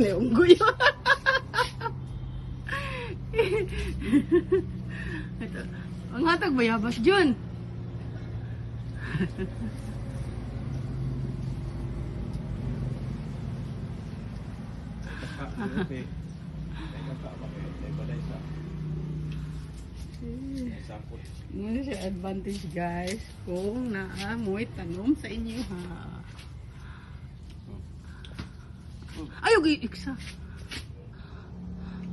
Ni unggoy. Ito. Ang hatag bayabas Jun. Muna siya advantage guys kung naamoy tanom sa inyo ha. Ayaw i-iksa.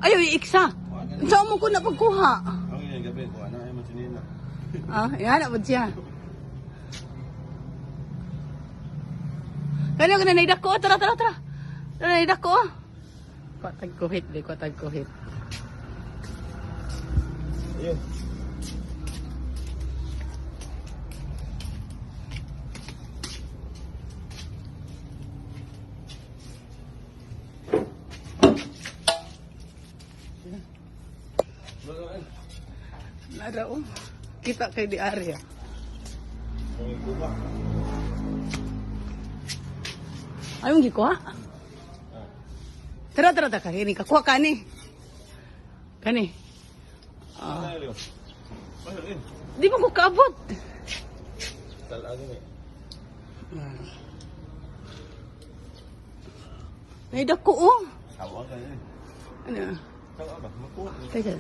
Ayaw i-iksa. Saan mo ko na pagkuha? Ang yung gabi ko, ano ay masinina. Ah, yan na siya. Kano ka na naidako? Tara, tara, tara. Tara, naidako. Kwatag kuhit, di kwatag kuhit. Ayun. Nara, oh. Kita kay di area. Ang kuma. Ayong gikuha. Tara, tara. Kini, kakuha ka ni. Kani. Ah. Ano yun? Di mo ko kaabot. Talaga ni. Naidako, oh. Sawa ka yun. Ano? 非得